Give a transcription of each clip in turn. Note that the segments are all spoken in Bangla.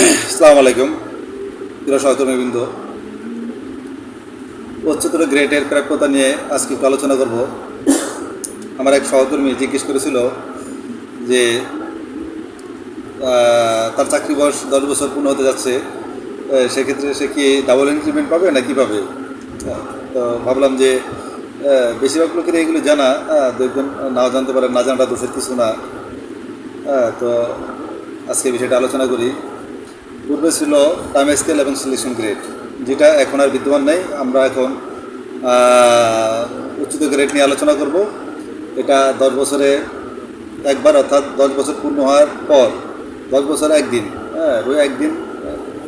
আসসালামু আলাইকুম। প্রিয় সহকর্মীবৃন্দ উচ্চতর গ্রেডের প্রাপ্যতা নিয়ে আজকে একটু আলোচনা করব। আমার এক সহকর্মী জিজ্ঞেস করেছিল যে তার চাকরি বয়স দশ বছর পূর্ণ হতে যাচ্ছে সেক্ষেত্রে সে কি ডাবল ইনক্রিমেন্ট পাবে না কী পাবে? তো ভাবলাম যে বেশিরভাগ লোকের এগুলো জানা আহ, দু একজন নাও জানতে পারে না জানাটা দোষের কিছু না। তো আজকে বিষয়টা আলোচনা করি। পূর্বে ছিল টাইম স্কেল এবং সিলেকশন গ্রেড যেটা এখন আর বিদ্যমান নেই। আমরা এখন আহ, উচ্চিত গ্রেড নিয়ে আলোচনা করব। এটা দশ বছরে একবার অর্থাৎ দশ বছর পূর্ণ হওয়ার পর দশ বছর একদিন হ্যাঁ ওই একদিন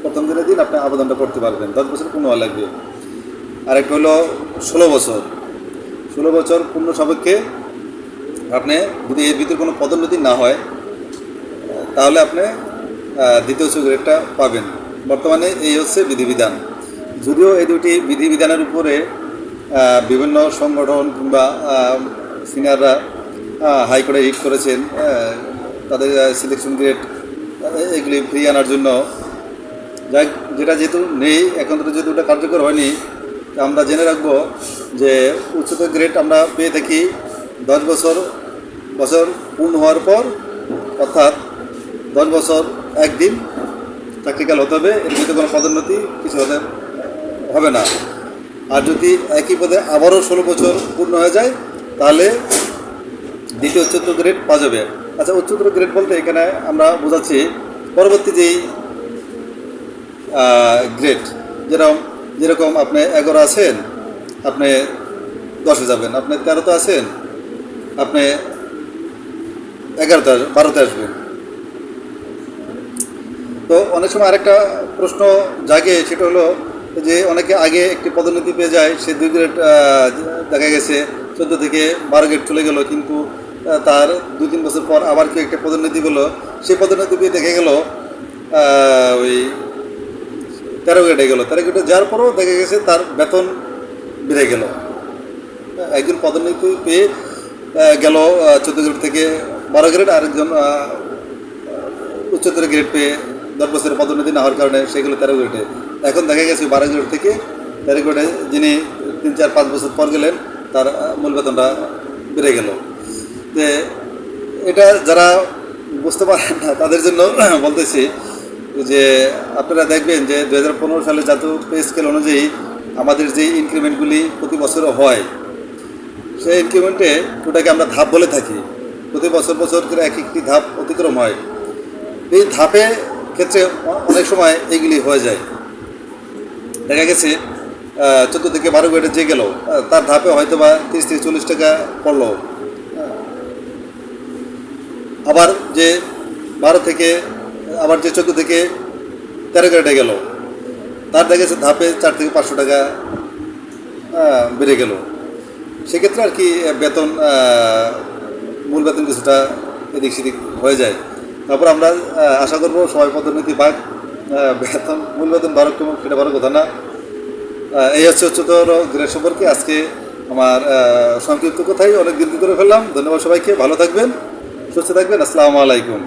প্রথম দিনের দিন আপনি আবেদনটা করতে পারবেন। দশ বছর পূর্ণ হওয়া লাগবে। আরেকটা হলো ষোলো বছর। ষোলো বছর পূর্ণ সাপেক্ষে আপনি যদি এর ভিতরে কোনো পদোন্নতি না হয় তাহলে আপনি দ্বিতীয় গ্রেডটা পাবেন। বর্তমানে এই হচ্ছে বিধিবিধান। যদিও এই দুটি বিধিবিধানের উপরে বিভিন্ন সংগঠন কিংবা সিনিয়ররা হাইকোর্টে হিট করেছেন তাদের সিলেকশন গ্রেড এগুলি ফ্রি আনার জন্য। যাই যেটা যেহেতু নেই, এখন তো যেহেতু ওটা কার্যকর হয়নি আমরা জেনে রাখব যে উচ্চতর গ্রেড আমরা পেয়ে থাকি দশ বছর বছর পূর্ণ হওয়ার পর, অর্থাৎ দশ বছর, একদিন চাকরিকাল হতে হবে, এর মধ্যে কোনো পদোন্নতি কিছু হতে হবে না। আর যদি একই পদে আবারও ষোলো বছর পূর্ণ হয়ে যায়, তাহলে দ্বিতীয় উচ্চতর গ্রেড পাওয়া যাবে। আচ্ছা উচ্চতর গ্রেড বলতে এখানে আমরা বোঝাচ্ছি পরবর্তী যেই গ্রেড, যেরকম যেরকম আপনি এগারো আছেন, আপনি দশে যাবেন, আপনি তেরোতে আছেন, আপনি এগারোতে বারোতে আসবেন। তো অনেক সময় আরেকটা প্রশ্ন জাগে, সেটা হলো যে অনেকে আগে একটি পদোন্নতি পেয়ে যায়, সে দুই গ্রেড দেখা গেছে, চোদ্দ থেকে বারো গ্রেড চলে গেল, কিন্তু তার দু তিন বছর পর আবার কেউ একটা পদোন্নতি পেল। সেই পদোন্নতি পেয়ে দেখা গেল ওই তেরো গ্রেডে গেল। তেরো গ্রেডে যাওয়ার পরও দেখা গেছে তার বেতন বেড়ে গেল। একজন পদোন্নতি পেয়ে গেল চোদ্দ গ্রেড থেকে বারো গ্রেড, আরেকজন উচ্চতর গ্রেড পেয়ে দশ বছরের পদোন্নতি না হওয়ার কারণে সেগুলো তেরো এখন দেখা গেছে বারো থেকে তেরো যিনি তিন, চার, পাঁচ বছর পর গেলেন, তার মূল বেতনটা বেড়ে গেল। যে এটা যারা বুঝতে পারেন না, তাদের জন্য বলতেছি যে আপনারা দেখবেন যে দু হাজার পনেরো সালে জাতীয় পে স্কেল অনুযায়ী আমাদের যে ইনক্রিমেন্টগুলি প্রতি বছর হয়, সেই ইনক্রিমেন্টে ওটাকে আমরা ধাপ বলে থাকি। প্রতি বছর বছর করে এক একটি ধাপ অতিক্রম হয়। এই ধাপে ক্ষেত্রে অনেক সময় এগুলি হয়ে যায়। দেখা গেছে চোদ্দ থেকে বারো গ্রেডে যে গেল তার ধাপে হয়তো বা তিরিশ থেকে চল্লিশ টাকা পড়ল। আবার যে বারো থেকে, আবার যে চোদ্দ থেকে তেরো গ্রেডে গেল, তার দেখা গেছে ধাপে চার থেকে পাঁচশো টাকা বেড়ে গেল। সেক্ষেত্রে আর কি বেতন মূল বেতন কিছুটা এদিক সেদিক হয়ে যায়। তারপর আমরা আশা করব সবাই পদোন্নতি পাক। বেতন, মূল বেতন বারক কেমন, সেটা বড় কথা না। এই হচ্ছে উচ্চতর গ্রেড সম্পর্কে। আজকে আমার সংক্ষিপ্ত কথাই অনেক দিন করে ফেললাম। ধন্যবাদ সবাইকে। ভালো থাকবেন, সুস্থ থাকবেন। আসসালামু আলাইকুম।